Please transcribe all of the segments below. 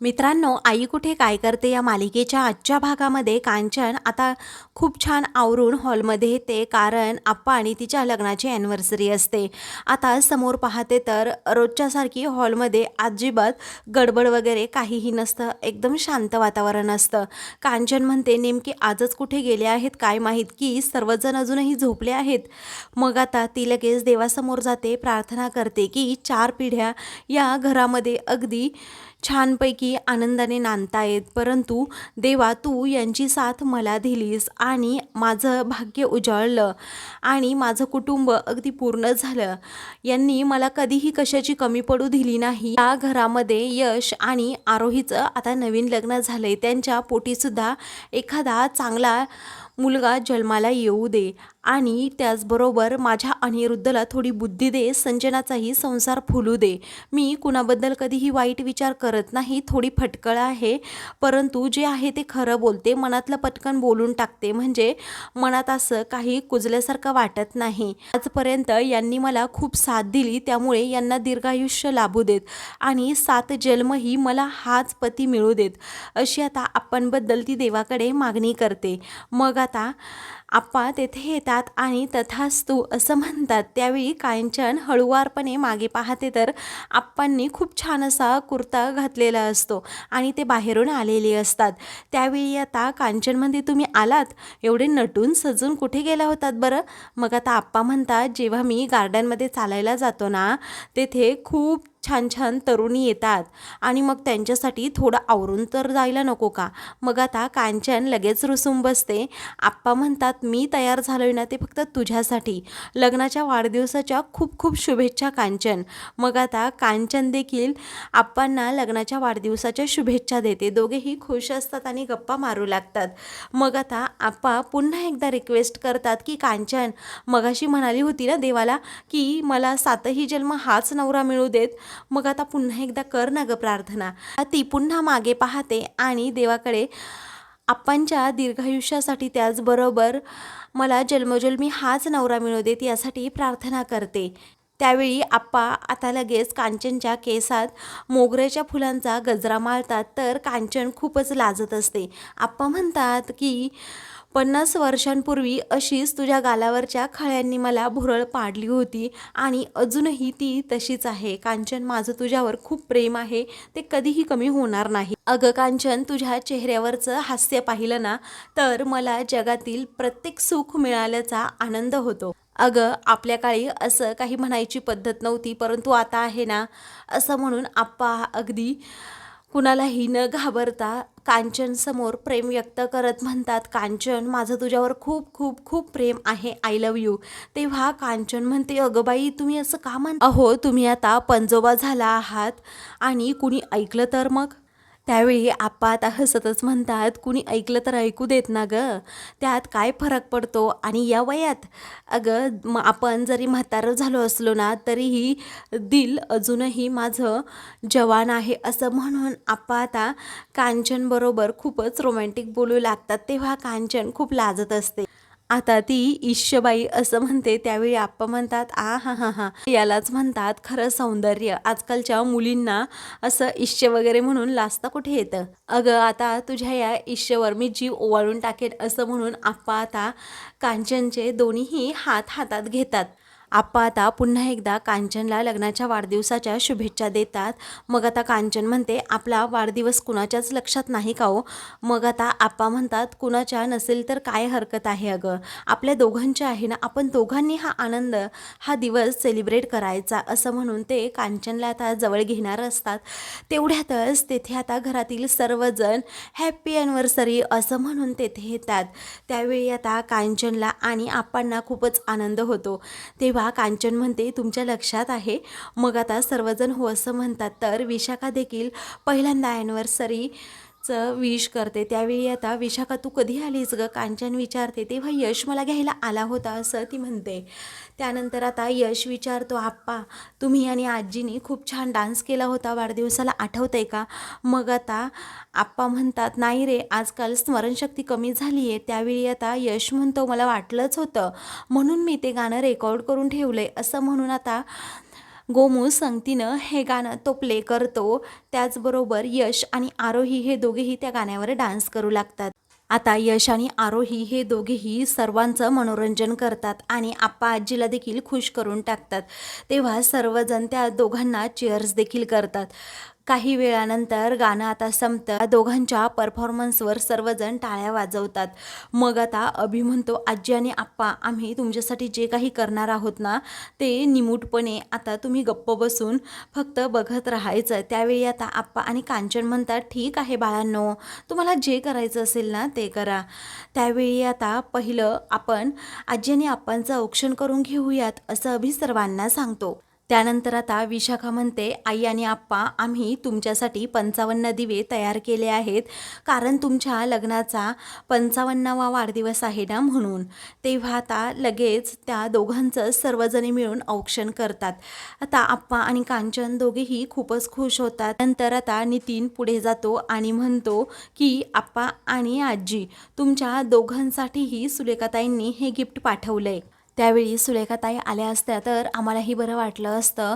मित्रांनो आई कुठे काय करते या मालिकेच्या आजच्या भागामध्ये कांचन आता खूप छान आवरून हॉलमध्ये येते कारण आप्पा आणि तिच्या लग्नाची ॲनिव्हर्सरी असते. आता समोर पाहते तर रोजच्यासारखी हॉलमध्ये अजिबात गडबड वगैरे काहीही नसतं एकदम शांत वातावरण असतं. कांचन म्हणते नेमके आजच कुठे गेले आहेत? काय माहीत की सर्वजण अजूनही झोपले आहेत. मग आता ती लगेच देवासमोर जाते प्रार्थना करते की चार पिढ्या या घरामध्ये अगदी छानपैकी आनंदाने नांदतायत परंतु देवा तू यांची साथ मला दिलीस आणि माझं भाग्य उजळलं आणि माझं कुटुंब अगदी पूर्ण झालं. यांनी मला कधीही कशाची कमी पडू दिली नाही. या घरामध्ये यश आणि आरोहीचं आता नवीन लग्न झालंय. त्यांच्या पोटीसुद्धा एखादा चांगला मुलगा जन्माला येऊ दे. आणि त्याचबरोबर माझ्या अनिरुद्धला थोडी बुद्धी दे संजनाचाही संसार फुलू दे. मी कुणाबद्दल कधीही वाईट विचार करत नाही थोडी फटकळ आहे. परंतु जे आहे ते खरं बोलते मनातलं पटकन बोलून टाकते. म्हणजे मनात असं काही कुजल्यासारखं वाटत नाही. आजपर्यंत यांनी मला खूप साथ दिली त्यामुळे यांना दीर्घायुष्य लाभू देत आणि सात जन्मही मला हाच पती मिळू देत. अशी आता आपणबद्दल ती देवाकडे मागणी करते. मग आता आप्पा तेथे येतात आणि तथास्तू असं म्हणतात. त्यावेळी कांचन हळुवारपणे मागे पाहते तर आप्पांनी खूप छान असा कुर्ता घातलेला असतो आणि ते बाहेरून आलेले असतात. त्यावेळी आता कांचन म्हणते तुम्ही आलात? एवढे नटून सजून कुठे गेला होतात बरं? मग आता आप्पा म्हणतात जेव्हा मी गार्डनमध्ये चालायला जातो ना तेथे खूप छान छान तरुणी येतात. आणि मग त्यांच्यासाठी थोडं आवरून तर जायला नको का? मग आता कांचन लगेच रुसून बसते. आप्पा म्हणतात मी तयार झालो आहे ना ते फक्त तुझ्यासाठी. लग्नाच्या वाढदिवसाच्या खूप खूप शुभेच्छा कांचन. मग आता कांचन देखील आप्पांना लग्नाच्या वाढदिवसाच्या शुभेच्छा देते. दोघेही खुश असतात आणि गप्पा मारू लागतात. मग आता आप्पा पुन्हा एकदा रिक्वेस्ट करतात की कांचन मगाशी म्हणाली होती ना देवाला की मला सातही जन्म हाच नवरा मिळू देत. मग आता पुन्हा एकदा कर ना ग प्रार्थना. ती पुन्हा मागे पाहते आणि देवाकडे आप्पांच्या दीर्घायुष्यासाठी त्याचबरोबर मला जन्मजन्मी हाच नवरा मिळू देत यासाठी प्रार्थना करते. त्यावेळी आप्पा आता लगेच कांचनच्या केसात मोगऱ्याच्या फुलांचा गजरा माळतात तर कांचन खूपच लाजत असते. आप्पा म्हणतात की पन्नास वर्षांपूर्वी अशीच तुझ्या गालावरच्या खळ्यांनी मला भुरळ पाडली होती आणि अजूनही ती तशीच आहे. कांचन माझं तुझ्यावर खूप प्रेम आहे. ते कधीही कमी होणार नाही. अगं कांचन तुझ्या चेहऱ्यावरचं हास्य पाहिलं ना तर मला जगातील प्रत्येक सुख मिळाल्याचा आनंद होतो. अगं आपल्या काळी असं काही म्हणायची पद्धत नव्हती परंतु आता आहे ना असं म्हणून आप्पा अगदी कुणालाही न घाबरता कांचनसमोर प्रेम व्यक्त करत म्हणतात कांचन माझं तुझ्यावर खूप खूप खूप प्रेम आहे. आय लव यू तेव्हा कांचन म्हणते अगं बाई तुम्ही असं का म्हण अहो तुम्ही आता पंजोबा झाला आहात आणि कुणी ऐकलं तर मग? त्यावेळी आप्पा आता हसतच म्हणतात कुणी ऐकलं तर ऐकू देत ना ग. त्यात काय फरक पडतो? आणि या वयात? अगं म आपण जरी म्हातारं झालो असलो ना तरीही दिल अजूनही माझं जवान आहे असं म्हणून आप्पा आता कांचनबरोबर खूपच रोमॅन्टिक बोलू लागतात तेव्हा कांचन खूप लाजत असते. आता ती ईश्यबाई असं म्हणते त्यावेळी आप्पा म्हणतात आ हा हा हा. यालाच म्हणतात खरं सौंदर्य. आजकालच्या मुलींना असं ईश्य वगैरे म्हणून लाजता कुठे येतं? अगं आता तुझ्या या ईश्यवर मी जीव ओवाळून टाकेन असं म्हणून आप्पा आता कांचनचे दोन्हीही हात हातात घेतात. आप्पा आता पुन्हा एकदा कांचनला लग्नाच्या वाढदिवसाच्या शुभेच्छा देतात. मग आता कांचन म्हणते आपला वाढदिवस कुणाच्याच लक्षात नाही का हो? मग आता आप्पा म्हणतात कुणाच्या नसेल तर काय हरकत आहे अगं? आपल्या दोघांच्या आहे ना आपण दोघांनी हा आनंद हा दिवस सेलिब्रेट करायचा. असं म्हणून ते कांचनला आता जवळ घेणार असतात. तेवढ्यातच तेथे आता घरातील सर्वजण हॅप्पी ॲनिव्हर्सरी असं म्हणून तेथे येतात. त्यावेळी आता कांचनला आणि आप्पांना खूपच आनंद होतो. तेव्हा कांचन म्हणते तुमच्या लक्षात आहे. मग आता सर्वजण हो असं म्हणतात. तर विशाखा देखील पहिल्यांदा ॲनिव्हर्सरी चं विश करते. त्यावेळी आता विशाखा तू कधी आलीस ग? कांचन विचारते. तेव्हा यश मला घ्यायला आला होता असं ती म्हणते. त्यानंतर आता यश विचारतो आप्पा तुम्ही आणि आजीनी खूप छान डान्स केला होता. वाढदिवसाला आठवतंय का? मग आता आप्पा म्हणतात नाही रे आजकाल स्मरणशक्ती कमी झाली आहे त्यावेळी आता यश म्हणतो मला वाटलंच होतं. म्हणून मी ते गाणं रेकॉर्ड करून ठेवलं आहे असं म्हणून आता गोमू संगतीनं हे गाणं तो प्ले करतो. त्याचबरोबर यश आणि आरोही हे दोघेही त्या गाण्यावर डान्स करू लागतात. आता यश आणि आरोही हे दोघेही सर्वांचं मनोरंजन करतात आणि आप्पा आजीला देखील खुश करून टाकतात. तेव्हा सर्वजण त्या दोघांना चेअर्स देखील करतात. काही वेळानंतर गाणं आता संपतं. दोघांच्या परफॉर्मन्सवर सर्वजण टाळ्या वाजवतात. मग आता अभि म्हणतो आजी आणि आप्पा आम्ही तुमच्यासाठी जे काही करणार आहोत ना ते निमूटपणे आता तुम्ही गप्प बसून फक्त बघत राहायचं. त्यावेळी आता आप्पा आणि कांचन म्हणतात ठीक आहे बाळांनो तुम्हाला जे करायचं असेल ना ते करा. त्यावेळी आता पहिलं आपण आजी आणि आप्पांचं औक्षण करून घेऊयात असं अभि सर्वांना सांगतो. त्यानंतर आता विशाखा म्हणते आई आणि आप्पा आम्ही तुमच्यासाठी पंचावन्न दिवे तयार केले आहेत. कारण तुमच्या लग्नाचा पंचावन्नावा वाढदिवस आहे ना म्हणून. तेव्हा आता लगेच त्या दोघांचं सर्वजणी मिळून औक्षण करतात. आता आप्पा आणि कांचन दोघेही खूपच खुश होतात. नंतर आता नितीन पुढे जातो आणि म्हणतो की आप्पा आणि आजी तुमच्या दोघांसाठीही सुलेखाताईंनी हे गिफ्ट पाठवलंय. त्यावेळी सुलेखाताई आल्या असत्या. तर आम्हालाही बरं वाटलं असतं.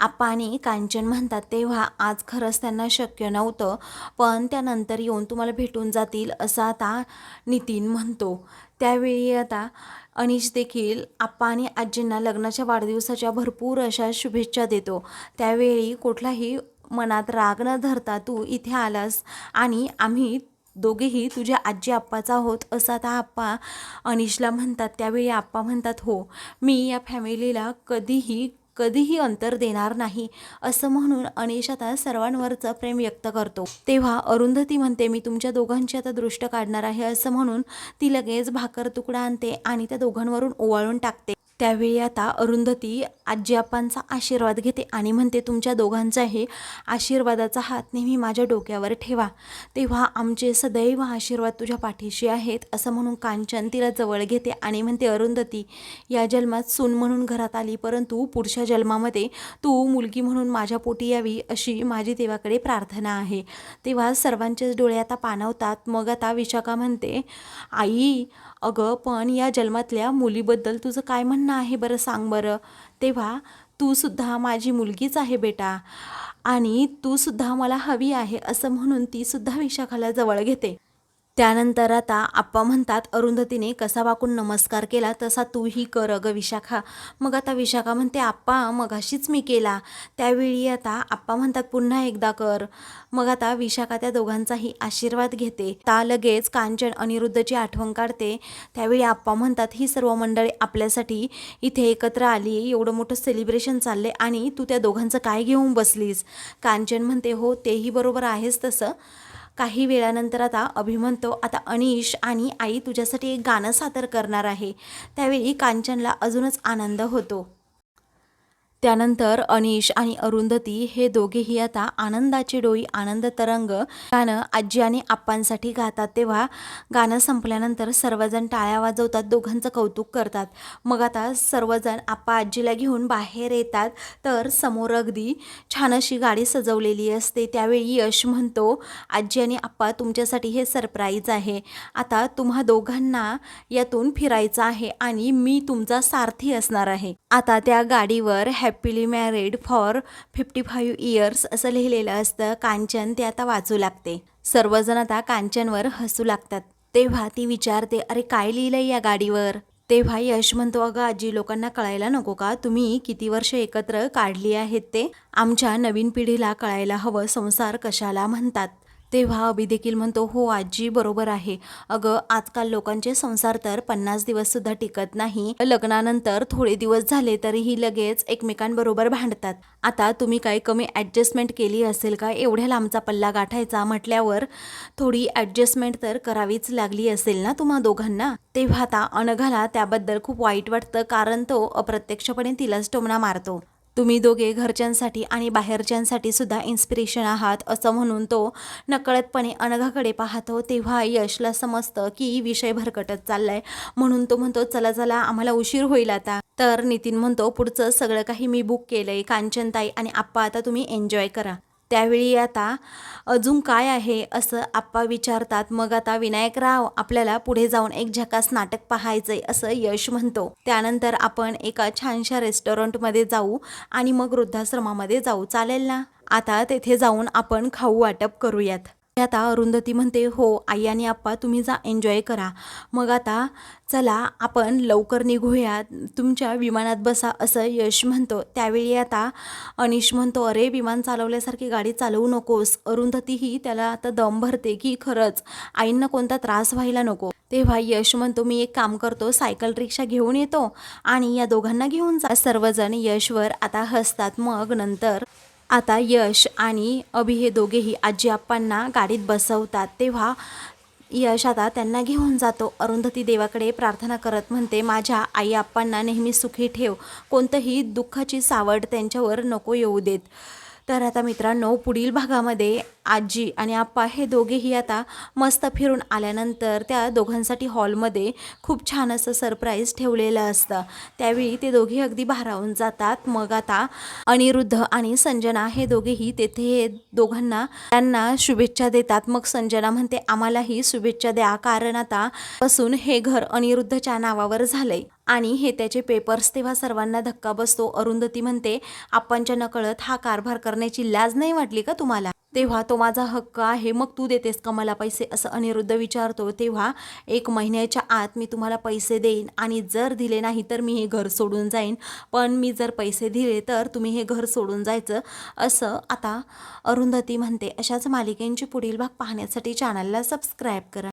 आप्पा आणि कांचन म्हणतात तेव्हा आज खरंच त्यांना शक्य नव्हतं पण त्यानंतर येऊन तुम्हाला भेटून जातील असं आता नितीन म्हणतो. त्यावेळी आता अनिश देखील आप्पा आणि आजींना लग्नाच्या वाढदिवसाच्या भरपूर अशा शुभेच्छा देतो. त्यावेळी कुठलाही मनात राग न धरता तू इथे आलास आणि आम्ही दोघेही तुझ्या आजी आप्पाचा होत असं आता आप्पा अनिशला म्हणतात त्यावेळी आप्पा म्हणतात हो मी या फॅमिलीला कधीही कधीही अंतर देणार नाही असं म्हणून अनिश आता सर्वांवरचं प्रेम व्यक्त करतो. तेव्हा अरुंधती म्हणते मी तुमच्या दोघांची आता दृष्ट काढणार आहे असं म्हणून ती लगेच भाकर तुकडा आणते आणि त्या दोघांवरून ओवाळून टाकते. त्यावेळी आता अरुंधती आजी आप्पांचा आशीर्वाद घेते आणि म्हणते तुमच्या दोघांचाही आशीर्वादाचा हात नेहमी माझ्या डोक्यावर ठेवा. तेव्हा आमचे सदैव आशीर्वाद तुझ्या पाठीशी आहेत असं म्हणून कांचन तिला जवळ घेते आणि म्हणते अरुंधती या जन्मात सून म्हणून घरात आली परंतु पुढच्या जन्मामध्ये तू मुलगी म्हणून माझ्या पोटी यावी अशी माझी देवाकडे प्रार्थना आहे. तेव्हा सर्वांचेच डोळे आता पाणवतात मग आता विशाखा म्हणते आई अगं पण या जन्मातल्या मुलीबद्दल तुझं काय म्हणणं आहे बरं सांग बरं. तेव्हा तू सुद्धा माझी मुलगीच आहे बेटा. आणि तूसुद्धा मला हवी आहे असं म्हणून तीसुद्धा विशाखाला जवळ घेते. त्यानंतर आता आप्पा म्हणतात अरुंधतीने कसा वाकून नमस्कार केला तसा तूही कर अगं विशाखा. मग आता विशाखा म्हणते आप्पा मगाशीच मी केला. त्यावेळी आता आप्पा म्हणतात पुन्हा एकदा कर. मग आता विशाखा त्या दोघांचाही आशीर्वाद घेते. ता लगेच कांचन अनिरुद्धची आठवण काढते. त्यावेळी आप्पा म्हणतात ही सर्व मंडळी आपल्यासाठी इथे एकत्र आली एवढं मोठं सेलिब्रेशन चालले आणि तू त्या दोघांचं काय घेऊन बसलीस? कांचन म्हणते हो तेही बरोबर आहेस तसं. काही वेळानंतर आता अभि म्हणतो आता अनिश आणि आई तुझ्यासाठी एक गाणं सादर करणार आहे. त्यावेळी कांचनला अजूनच आनंद होतो. त्यानंतर अनिश आणि अरुंधती हे दोघेही आता आनंदाची डोई आनंद तरंग गाणं आजी आणि आप्पांसाठी गातात. तेव्हा गाणं संपल्यानंतर सर्वजण टाळ्या वाजवतात दोघांचं कौतुक करतात. मग आता सर्वजण आप्पा आजीला घेऊन बाहेर येतात. तर समोर अगदी छान अशी गाडी सजवलेली असते. त्यावेळी यश म्हणतो आजी आणि आप्पा तुमच्यासाठी हे सरप्राईज आहे. आता तुम्हा दोघांना यातून फिरायचं आहे आणि मी तुमचा सारथी असणार आहे. आता त्या गाडीवर happily married for fifty five years असं लिहिलेलं असतं. कांचन ते आता वाचू लागते. सर्वजण आता कांचनवर हसू लागतात. तेव्हा ती विचारते अरे काय लिहिलंय या गाडीवर? तेव्हा यश म्हणतो अगं आजी लोकांना कळायला नको का? तुम्ही किती वर्ष एकत्र काढली आहेत ते? आमच्या नवीन पिढीला कळायला हवं. संसार कशाला म्हणतात? तेव्हा अभि देखील म्हणतो हो आजी बरोबर आहे. अगं आजकाल लोकांचे संसार तर पन्नास दिवससुद्धा टिकत नाही. लग्नानंतर थोडे दिवस झाले तरीही लगेच एकमेकांबरोबर भांडतात. आता तुम्ही काही कमी ॲडजस्टमेंट केली असेल का? एवढ्या लांबचा पल्ला गाठायचा म्हटल्यावर थोडी ॲडजस्टमेंट तर करावीच लागली असेल ना तुम्हा दोघांना? तेव्हा आता अनघाला त्याबद्दल खूप वाईट वाटतं कारण तो अप्रत्यक्षपणे तिलाच टोमणा मारतो. तुम्ही दोघे घरच्यांसाठी आणि बाहेरच्यांसाठी सुद्धा इन्स्पिरेशन आहात असं म्हणून तो नकळतपणे अनघाकडे पाहतो. तेव्हा यशला समजतं की विषय भरकटत चाललाय. म्हणून तो म्हणतो चला चला आम्हाला उशीर होईल आता. तर नितीन म्हणतो पुढचं सगळं काही मी बुक केलंय कांचनताई आणि आप्पा आता तुम्ही एन्जॉय करा. त्यावेळी आता अजून काय आहे असं आप्पा विचारतात. मग आता विनायकराव आपल्याला पुढे जाऊन एक झकास नाटक पाहायचंय असं यश म्हणतो. त्यानंतर आपण एका छानशा रेस्टॉरंटमध्ये जाऊ आणि मग वृद्धाश्रमामध्ये जाऊ. चालेल ना? आता तेथे जाऊन आपण खाऊ वाटप करूयात. आता अरुंधती म्हणते हो आई आणि आप्पा तुम्ही जा एन्जॉय करा. मग आता चला आपण लवकर निघूया. तुमच्या विमानात बसा असं यश म्हणतो. त्यावेळी आता अनिश म्हणतो अरे विमान चालवल्यासारखी गाडी चालवू नकोस. अरुंधतीही त्याला आता दम भरते की खरंच आईंना कोणता त्रास व्हायला नको. तेव्हा यश म्हणतो मी एक काम करतो सायकल रिक्षा घेऊन येतो आणि या दोघांना घेऊन जा. सर्वजण यशवर आता हसतात. मग नंतर आता यश आणि अभि हे दोघेही आजी आप्पांना गाडीत बसवतात तेव्हा यश आता त्यांना घेऊन जातो. अरुंधती देवाकडे प्रार्थना करत म्हणते माझ्या आई आप्पांना नेहमी सुखी ठेव. कोणतंही दुःखाची सावड त्यांच्यावर नको येऊ देत. तर आता मित्रांनो पुढील भागामध्ये आजी आणि आप्पा हे दोघेही आता मस्त फिरून आल्यानंतर त्या दोघांसाठी हॉलमध्ये खूप छान असं सरप्राईज ठेवलेलं असतं. त्यावेळी ते दोघे अगदी भारावून जातात. मग आता अनिरुद्ध आणि संजना हे दोघेही तेथे दोघांना त्यांना शुभेच्छा देतात. मग संजना म्हणते आम्हालाही शुभेच्छा द्या. कारण आता पासून हे घर अनिरुद्धच्या नावावर झालंय. आणि हे त्याचे पेपर्स तेव्हा सर्वांना धक्का बसतो. अरुंधती म्हणते आपणच्या नकळत हा कारभार करण्याची लाज नाही वाटली का तुम्हाला? तेव्हा तो माझा हक्क आहे मग तू देतेस का मला पैसे? असं अनिरुद्ध विचारतो. तेव्हा एक महिन्याच्या आत मी तुम्हाला पैसे देईन आणि जर दिले नाही तर मी हे घर सोडून जाईन. पण मी जर पैसे दिले तर तुम्ही हे घर सोडून जायचं. असं आता अरुंधती म्हणते. अशाच मालिकेंची पुढील भाग पाहण्यासाठी चॅनलला सबस्क्राईब करा.